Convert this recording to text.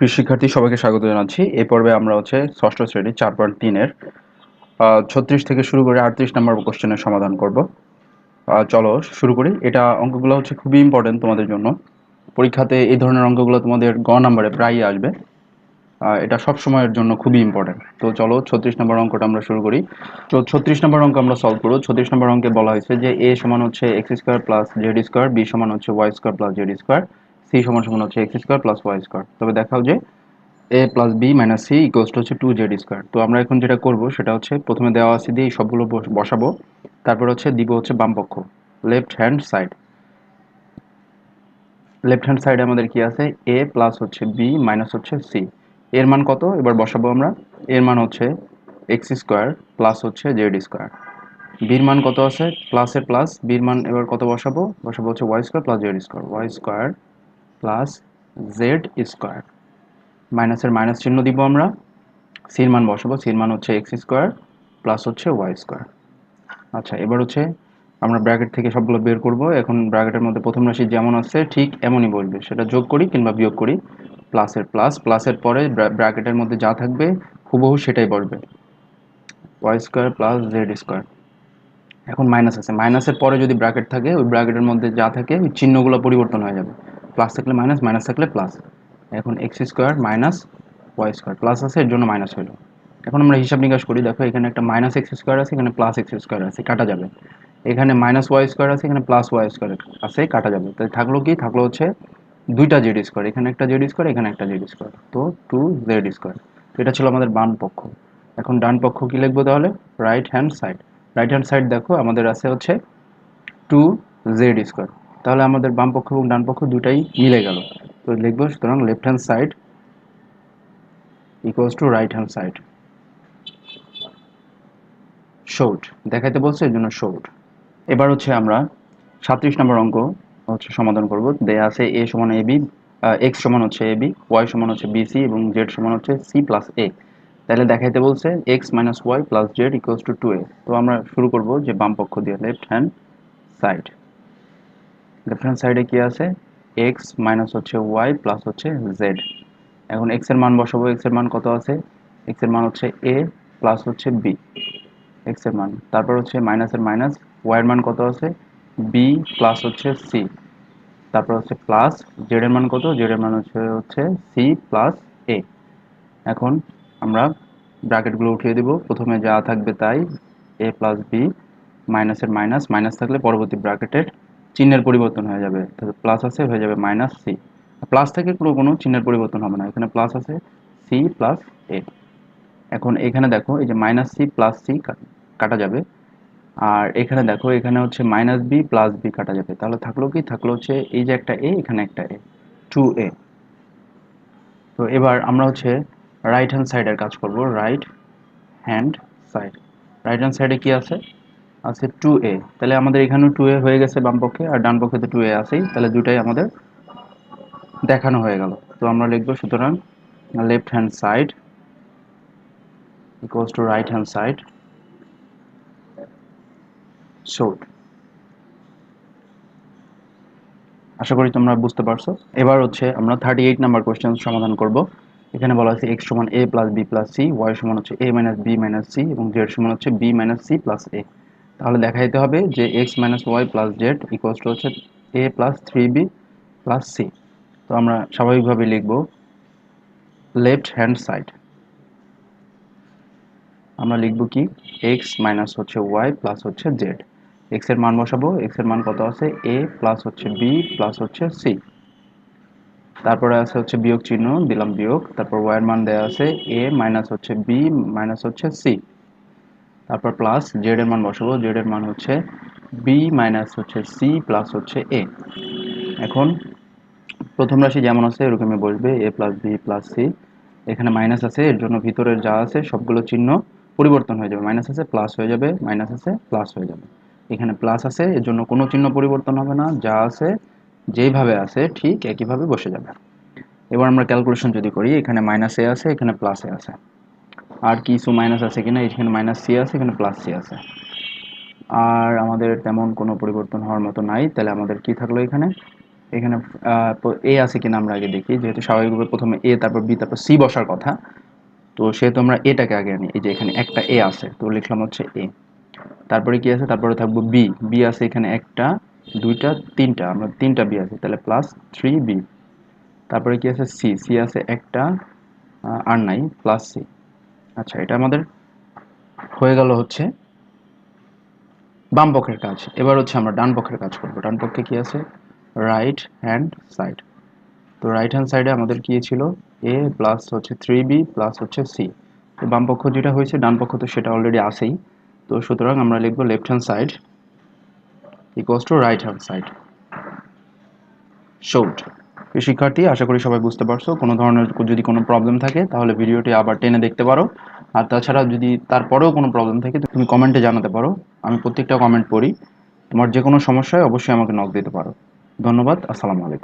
প্রিয় শিক্ষার্থী সবাইকে স্বাগত জানাচ্ছি। এই পর্বে আমরা হচ্ছে ষষ্ঠ শ্রেণি চার পয়েন্ট তিনের ছত্রিশ থেকে শুরু করে আটত্রিশ নম্বর কোশ্চেনের সমাধান করব। চলো শুরু করি। এটা অঙ্কগুলো হচ্ছে খুবই ইম্পর্টেন্ট তোমাদের জন্য। পরীক্ষাতে এই ধরনের অঙ্কগুলো তোমাদের গ নাম্বারে প্রায়ই আসবে। এটা সব সময়ের জন্য খুবই ইম্পর্টেন্ট তো চলো ছত্রিশ নম্বর অঙ্কটা আমরা শুরু করি। তো ছত্রিশ নম্বর অঙ্ক আমরা সলভ করব। ছত্রিশ নম্বর অঙ্কে বলা হয়েছে যে এ সমান হচ্ছে X square plus Z square, B সমান হচ্ছে Y square plus Z square. C সমান সমান হচ্ছে X square plus Y square তবে দেখাও যে A plus B minus C equals to হচ্ছে টু জেড স্কোয়ার তো আমরা এখন যেটা করব, সেটা হচ্ছে প্রথমে দেওয়া আছে দিয়ে সবগুলো বসাবো। তারপর হচ্ছে দিব হচ্ছে বাম পক্ষ left hand side left hand সাইডে আমাদের কি আছে? এ প্লাস হচ্ছে বি মাইনাস হচ্ছে সি এর মান কত? এবার বসাবো আমরা। এর মান হচ্ছে এক্স স্কোয়ার প্লাস হচ্ছে জেড স্কোয়ার বির মান কত আছে? প্লাসের প্লাস বির মান এবার কত বসাবো? বসাবো হচ্ছে Y square plus Z square Y square plus Z square মাইনাসের মাইনাস চিহ্ন দিব আমরা। সির মান বসাবো। সির মান হচ্ছে এক্স স্কোয়ার প্লাস হচ্ছে ওয়াই স্কোয়ার আচ্ছা এবার হচ্ছে আমরা ব্র্যাকেট থেকে সবগুলো বের করব। এখন ব্র্যাকেটের মধ্যে প্রথম রাশি যেমন আছে, ঠিক এমনই বলবে। সেটা যোগ করি কিংবা বিয়োগ করি। প্লাসের প্লাস প্লাসের পরে ব্র্যাকেটের মধ্যে যা থাকবে, হুবহু সেটাই বলবে Y square plus Z square এখন মাইনাস আছে। মাইনাসের পরে যদি ব্র্যাকেট থাকে, ওই ব্র্যাকেটের মধ্যে যা থাকে, ওই চিহ্নগুলো পরিবর্তন হয়ে যাবে। প্লাস থাকলে মাইনাস মাইনাস থাকলে প্লাস এখন X square minus Y square plus আছে, এর জন্য মাইনাস হলো। এখন আমরা হিসাব নিকাশ করি, দেখো এখানে একটা মাইনাস এক্স স্কোয়ার আছে, এখানে প্লাস এক্স স্কোয়ার আছে, কাটা যাবে। এখানে মাইনাস ওয়াই স্কোয়ার আছে, এখানে প্লাস ওয়াই স্কোয়ার আছে, কাটা যাবে। তাই থাকল কি? থাকল হচ্ছে দুইটা জেড স্কোয়ার এখানে একটা জেড স্কোয়ার এখানে একটা জেড স্কোয়ার তো টু জেড স্কোয়ার এটা ছিল আমাদের বাম পক্ষ। এখন ডান পক্ষ কি লিখব তাহলে? Right hand side right hand side দেখো, আমাদের আছে হচ্ছে টু জেড স্কোয়ার তাহলে আমাদের বাম পক্ষ এবং ডান পক্ষ দুটাই মিলে গেল। তো লিখব, সুতরাং left hand side equals to right hand side showed দেখাইতে বলছে এর জন্য শোট এবার হচ্ছে আমরা সাতত্রিশ নম্বর অঙ্ক হচ্ছে সমাধান করব। দেয়া আছে এ সমান এ বি এক্স সমান হচ্ছে এ বি ওয়াই সমান হচ্ছে বি সি এবং জেড সমান হচ্ছে সি প্লাস এ তাহলে দেখাইতে বলছে X minus Y plus Z equals to two A তো আমরা শুরু করব যে বাম পক্ষ দিয়ে লেফট হ্যান্ড সাইড লেফট সাইডে কি আছে? এক্স মাইনাস হচ্ছে ওয়াই প্লাস হচ্ছে জেড এখন এক্সের মান বসাবো এক্সের মান কত আছে? এক্সের মান হচ্ছে এ প্লাস হচ্ছে বি এক্সের মান। তারপর হচ্ছে মাইনাসের মাইনাস ওয়াই এর মান কত আছে? বি প্লাস হচ্ছে সি তারপর হচ্ছে প্লাস জেড এর মান কত? জেড এর মান হচ্ছে হচ্ছে সি প্লাস এ এখন আমরা ব্র্যাকেটগুলো উঠিয়ে দিব। প্রথমে যা থাকবে তাই এ প্লাস বি মাইনাসের মাইনাস মাইনাস থাকলে পরবর্তী ব্র্যাকেটের চিহ্নের পরিবর্তন হয়ে যাবে, তাহলে প্লাস আছে, হয়ে যাবে মাইনাস সি প্লাস থেকে কোনো কোনো চিহ্নের পরিবর্তন হবে না, এখানে প্লাস আছে সি প্লাস এ এখন এখানে দেখো, এই যে মাইনাস সি প্লাস সি কাটা যাবে। আর এখানে দেখো, এখানে হচ্ছে মাইনাস বি প্লাস বি কাটা যাবে। তাহলে থাকল কি? থাকল হচ্ছে এই যে একটা এ এখানে একটা এ টু এ তো এবার আমরা হচ্ছে রাইট হ্যান্ড সাইডের কাজ করব right hand side right hand সাইডে কি আছে? আছে টু এ তাহলে আমাদের এখানেও টু এ হয়ে গেছে বাম পক্ষে, আর ডান পক্ষে তো টু এ আছেই। তাহলে দুটাই আমাদের দেখানো হয়ে গেল। তো আমরা লিখব সুতরাং left hand side equals to right hand side showed আশা করি তোমরা বুঝতে পারছ। এবার হচ্ছে আমরা থার্টি এইট নাম্বার কোয়েশ্চেন সমাধান করব। এখানে বলা আছে এক্স সমান A plus B plus C Y সমান হচ্ছে A minus B minus C এবং জেড সমান হচ্ছে B minus C plus A তাহলে দেখা যেতে হবে যে X minus Y plus Z equals to হচ্ছে A plus three B plus C তো আমরা স্বাভাবিকভাবে লিখব লেফট হ্যান্ড সাইড আমরা লিখব কি? এক্স মাইনাস হচ্ছে ওয়াই প্লাস হচ্ছে জেড এক্সের মান বসাবো এক্সের মান কত আছে? এ প্লাস হচ্ছে বি প্লাস হচ্ছে সি তারপরে আছে হচ্ছে বিয়োগ চিহ্ন, দিলাম বিয়োগ। তারপর ওয়াই এর মান দেওয়া আছে এ মাইনাস হচ্ছে বি মাইনাস হচ্ছে সি তারপর প্লাস জেড এর মান বসাবো জেড এর মান হচ্ছে বি মাইনাস হচ্ছে সি প্লাস হচ্ছে এ এখন প্রথম রাশি যেমন আছে, এরকমই বসবে A plus B plus C এখানে মাইনাস আছে, এর জন্য ভিতরের যা আছে, সবগুলো চিহ্ন পরিবর্তন হয়ে যাবে। মাইনাস আছে প্লাস হয়ে যাবে মাইনাস আছে প্লাস হয়ে যাবে। এখানে প্লাস আছে, এর জন্য কোনো চিহ্ন পরিবর্তন হবে না, যা আছে, যেইভাবে আছে, ঠিক একইভাবে বসে যাবে। এবার আমরা ক্যালকুলেশন যদি করি, এখানে মাইনাস এ আছে, এখানে প্লাস এ আছে। আর কিছু মাইনাস আছে কিনা, এখানে মাইনাস সি আছে, এখানে প্লাস সি আছে। আর আমাদের তেমন কোনো পরিবর্তন হওয়ার মতো নাই। তাহলে আমাদের কি থাকল এখানে? এখানে এ আছে কিনা আমরা আগে দেখি। যেহেতু স্বাভাবিকভাবে প্রথমে এ তারপর বি তারপর সি বসার কথা, তো সেহেতু আমরা এটাকে আগে আনি। এই যে এখানে একটা এ আছে, তো লিখলাম হচ্ছে এ তারপরে কি আছে? তারপরে থাকব বি বি আছে এখানে একটা, দুইটা, তিনটা। আমরা তিনটা বি আছে, তাহলে প্লাস থ্রি বি তারপরে কি আছে? সি সি আছে একটা আর নাই প্লাস সি আচ্ছা এটা আমাদের হয়ে গেল হচ্ছে বাম পক্ষের কাজ। এবার হচ্ছে আমরা ডান পক্ষের কাজ করব। ডান পক্ষে কি আছে? রাইট হ্যান্ড সাইড তো রাইট হ্যান্ড সাইডে আমাদের কি ছিল? এ প্লাস হচ্ছে থ্রি বি প্লাস হচ্ছে সি তো বাম পক্ষ যেটা হয়েছে, ডান পক্ষ তো সেটা অলরেডি আছেই। তো সুতরাং আমরা লিখব left hand side equals to right hand side showed শিক্ষার্থী আশা করি সবাই বুঝতে পারছ। কোনো ধরনের যদি কোনো প্রবলেম থাকে, তাহলে ভিডিওটি আবার টেনে দেখতে পারো। আর তাছাড়া যদি তারপরেও কোনো প্রবলেম থাকে তুমি কমেন্টে জানাতে পারো। আমি প্রত্যেকটা কমেন্ট পড়ি। তোমার যে কোনো সমস্যায় অবশ্যই আমাকে নক দিতে পারো। ধন্যবাদ, আসসালামু আলাইকুম।